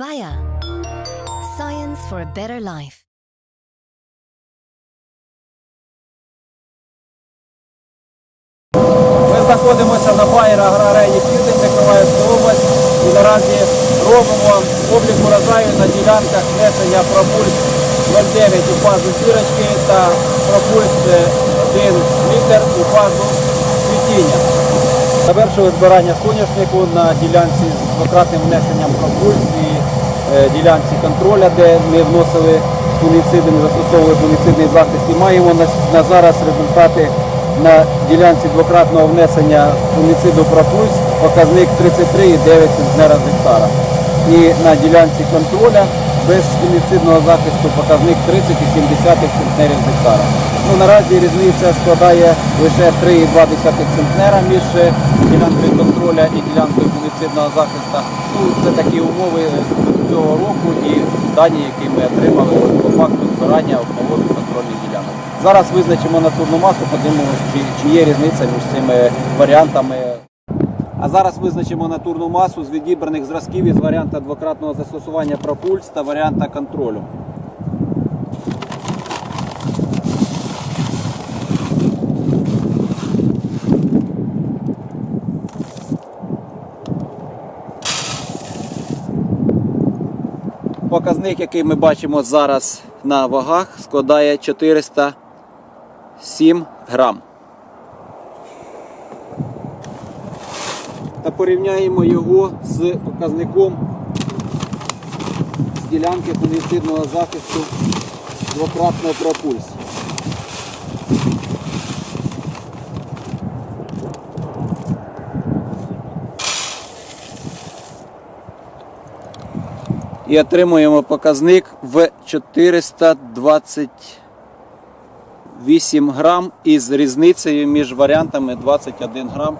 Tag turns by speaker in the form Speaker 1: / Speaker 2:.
Speaker 1: Bayer. Science for a better life.
Speaker 2: Ми знаходимося на Байера аграрені Південь, Миколаївська область і наразі робимо облік урожаю на ділянках внесення пропульс 0,9 у фазу зірочки та пропульс е, 1 літр у фазу цвітіння. Завершили збирання соняшнику на ділянці з двократним внесенням пропульс і е, ділянці контроля, де ми вносили фунгіциди, ми застосовували фунгіцидний захист і маємо на, зараз результати на ділянці двократного внесення фунгіциду пропульс показник 33,9 з гектара. І на ділянці контроля без фунгіцидного захисту показник 30,7 центнерів з гектара. Ну, наразі різниця складає лише 3,2 центнера між е, ділянкою контроля і ділянкою фунгіцидного захисту. Ну, це такі умови цього року і дані, які ми отримали по факту збирання обмолоту контрольних ділянок. Зараз визначимо натурну масу, подивимося, чи є різниця між цими варіантами. А зараз визначимо натурну масу з відібраних зразків із варіанта двократного застосування пропульс та варіанта контролю. Показник, який ми бачимо зараз на вагах, складає 407 грам. Та порівняємо його з показником з ділянки фунгіцидного захисту двократного пропульс. І отримуємо показник в 428 грам із різницею між варіантами 21 грам